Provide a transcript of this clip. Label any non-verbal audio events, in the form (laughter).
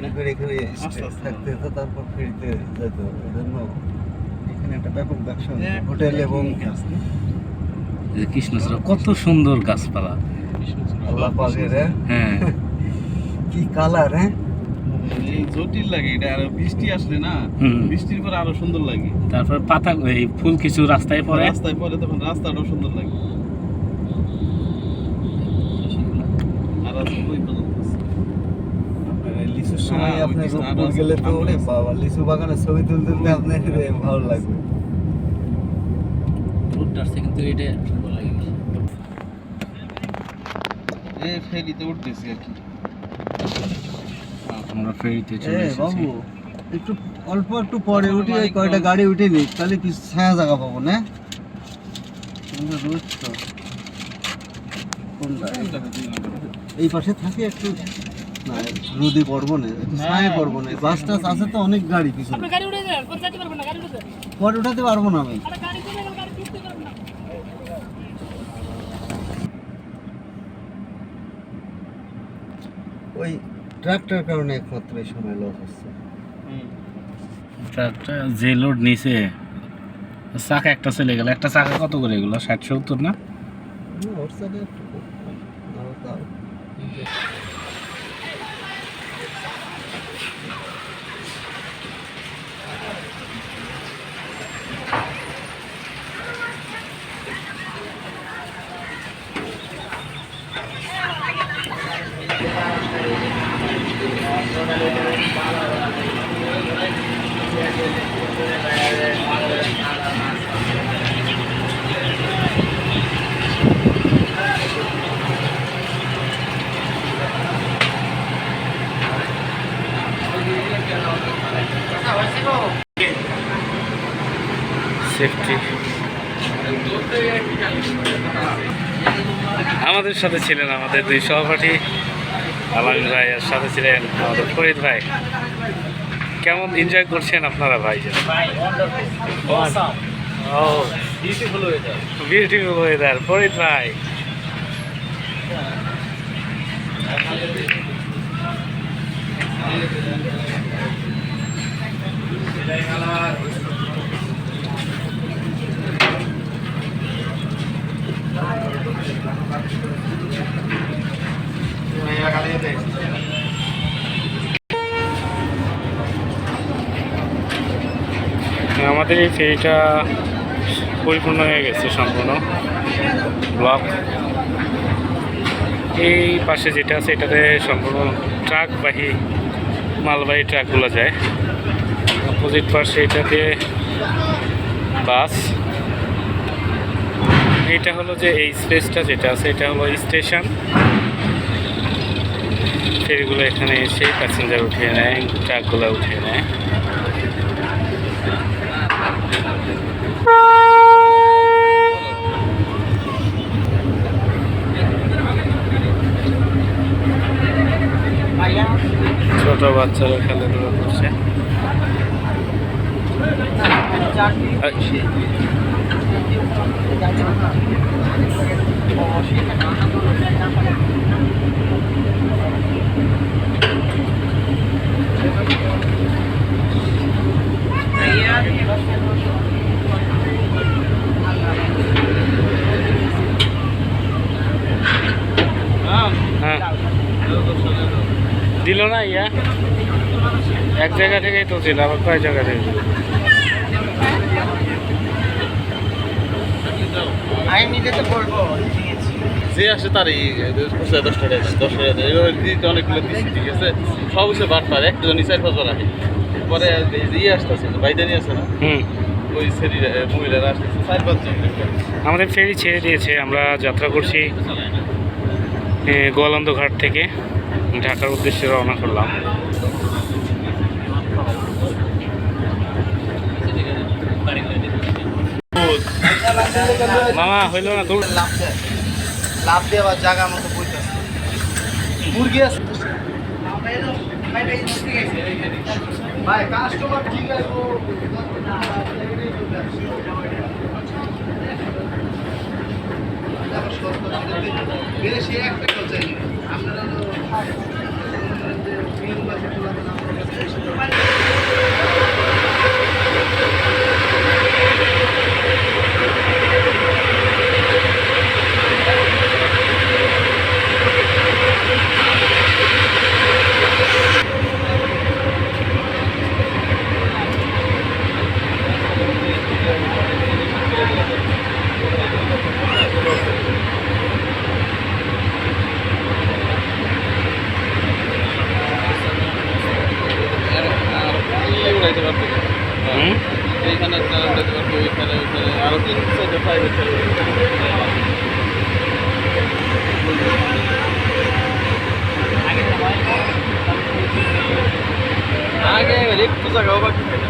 করে আস্তে। থাকতে হতো তারপর ফেরিতে যেত। এই জন্য এখানে একটা ব্যাপক ব্যবসা হোটেল এবং কৃষ্ণচূড়া কত সুন্দর গাছপালা। হ্যাঁ? হ্যাঁ। (laughs) কি কালার হ্যাঁ? জটিল লাগে এটা আর বৃষ্টি আসলে না হুম। বৃষ্টির পরে আরও সুন্দর লাগে। তারপর পাতা এই ফুল কিছু রাস্তায় পড়ে। রাস্তায় পরে তখন রাস্তাটাও সুন্দর লাগে। আর ওই পর্যন্ত লিচুর সময় হ্যাঁ, আপনি রূপপুর গেলে তো বাবা লিচু বাগানে ছবি তুলতে তুলতে আপনার ভালো লাগবে। রোডটা আসছে কিন্তু এটা সুন্দর লাগে এই ফেরিতে উঠতেছি আর কি। আমরা ফেরিতে চলে এসেছি। বাবু একটু অল্প একটু পরে উঠি এই কয়টা গাড়ি উঠে নি তাহলে কিছু ছায়া জায়গা পাবো না? রোদ তো। কোনটা? এই পাশে থাকি একটু। রোদে পড়ব না একটু ছায়া পড়ব না বাস টাস আছে তো অনেক গাড়ি উঠে পরে উঠাতে। পারব না আমি ওই ট্রাকটার কারণে একমাত্র এই সময় লস হচ্ছে। ট্রাকটা যে লোড নিছে চাকা একটা চলে গেল। একটা চাকা কত করে এগুলো? ষাট সত্তর না? ওর সাথে সেফটি আমাদের সাথে ছিলেন আমাদের দুই সহপাঠী। আলামিন ভাই আর সাথে ছিলেন আমাদের ফরিদ ভাই। কেমন এনজয় করছেন আপনারা ভাই? ও বিউটিফুল ওয়েদার ফরিদ ভাই। আমাদের এই ফেরিটা পরিপূর্ণ হয়ে গেছে সম্পূর্ণ। ব্লক। এই পাশে যেটা আছে, এটাতে সম্পূর্ণ ট্রাকবাহী, মালবাহী ট্রাকগুলো যায়। অপোজিট পাশে এটাতে বাস। এটা হলো যে এই স্পেসটা যেটা আছে, এটা হলো স্টেশন। ফেরিগুলো এখানে এসে প্যাসেঞ্জার উঠিয়ে নেয় ট্রাকগুলো উঠিয়ে নেয়। ছোট বাচ্চারা খেলাধুলা করছে। এই, হ্যাঁ দিল না ইয়া। এক জায়গা থেকেই তো ছিল আবার কয় জায়গা থেকে। যে আসে তার এই খুচরা দশ টাকা দশ টাকা দেয়। এবার দিতে অনেকগুলো দিচ্ছি ঠিক আছে? সব হচ্ছে একটা চার পরে ইয়ে আসতেছে বাইদানি আছে না? হুম। ওই মহিলারা আসতেছে চার পাঁচজন। আমাদের ফেরি ছেড়ে দিয়েছে আমরা যাত্রা করছি। গোয়ালন্দ ঘাট থেকে ঢাকার উদ্দেশ্যে রওনা করলাম। মামা, হইল না তোর লাভ দিয়ে জায়গা মতো বইতেছে। মুরগি ভাই কাস্টমার ঠিক আছে ও বেশি একটা কথা আপনারা এইখানে ওইখানে ওইখানে। আরও তিন চারটা প্রাইভেট আগে একটু জায়গাও বাকি থাকে।